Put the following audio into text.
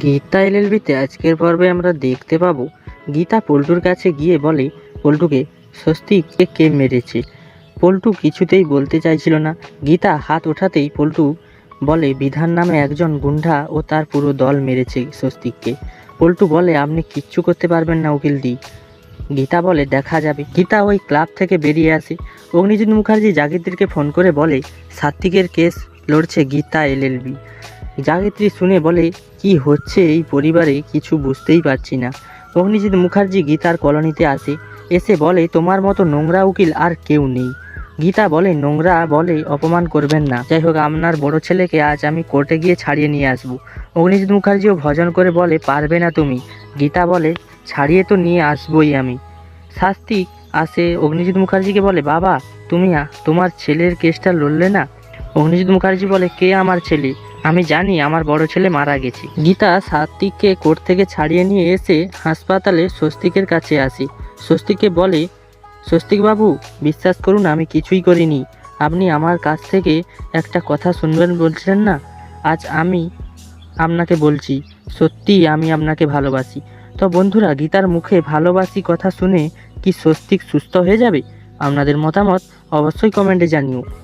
গীতা এলএলবিতে আজকের পর্বে আমরা দেখতে পাবো, গীতা পল্টুর কাছে গিয়ে বলে, পল্টুকে স্বস্তিককে কে মেরেছে? পল্টু কিছুতেই বলতে চাইছিল না। গীতা হাত ওঠাতেই পল্টু বলে, বিধান নামে একজন গুন্ডা ও তার পুরো দল মেরেছে স্বস্তিককে পল্টু বলে, আপনি কিচ্ছু করতে পারবেন না, উকিল দি। গীতা বলে, দেখা যাবে। গীতা ওই ক্লাব থেকে বেরিয়ে আসে। অগ্নিজিৎ মুখার্জি জাগিত্রীকে ফোন করে বলে, সাত্বিকের কেস লড়ছে গীতা এলএলবি। জাগিত্রী শুনে বলে কি হচ্ছে এই পরিবারে কিছু বুঝতেই পারছি না। অগ্নিজিৎ মুখার্জি গীতার কলোনিতে আসে, এসে বলে, তোমার মতো নোংরা উকিল আর কেউ নেই। গীতা বলে, নোংরা বলে, অপমান করবেন না। যাই হোক, আপনার বড় ছেলেকে আজ আমি কোর্টে গিয়ে ছাড়িয়ে নিয়ে আসব। অগ্নিজিৎ মুখার্জিও ভজন করে বলে, পারবে না তুমি। গীতা বলে, ছাড়িয়ে তো নিয়ে আসবই আমি। শাস্তি আসে, অগ্নিজিৎ মুখার্জিকে বলে, বাবা, তুমি তোমার ছেলের কেসটা লড়লে না? অগ্নিজিৎ মুখার্জি বলে, কে আমার ছেলে? আমি জানি আমার বড় ছেলে মারা গেছে। গীতা সাত্বিককে কোর্ট থেকে ছাড়িয়ে নিয়ে এসে হাসপাতালে স্বস্তিকের কাছে আসে। স্বস্তিককে বলে, স্বস্তিক বাবু, বিশ্বাস করুন, আমি কিছুই করিনি। আপনি আমার কাছ থেকে একটা কথা শুনবেন বলছিলেন না? আজ আমি আপনাকে বলছি, সত্যি আমি আপনাকে ভালোবাসি। তো বন্ধুরা, গীতার মুখে ভালোবাসি কথা শুনে কি স্বস্তিক সুস্থ হয়ে যাবে? আপনাদের মতামত অবশ্যই কমেন্টে জানিও।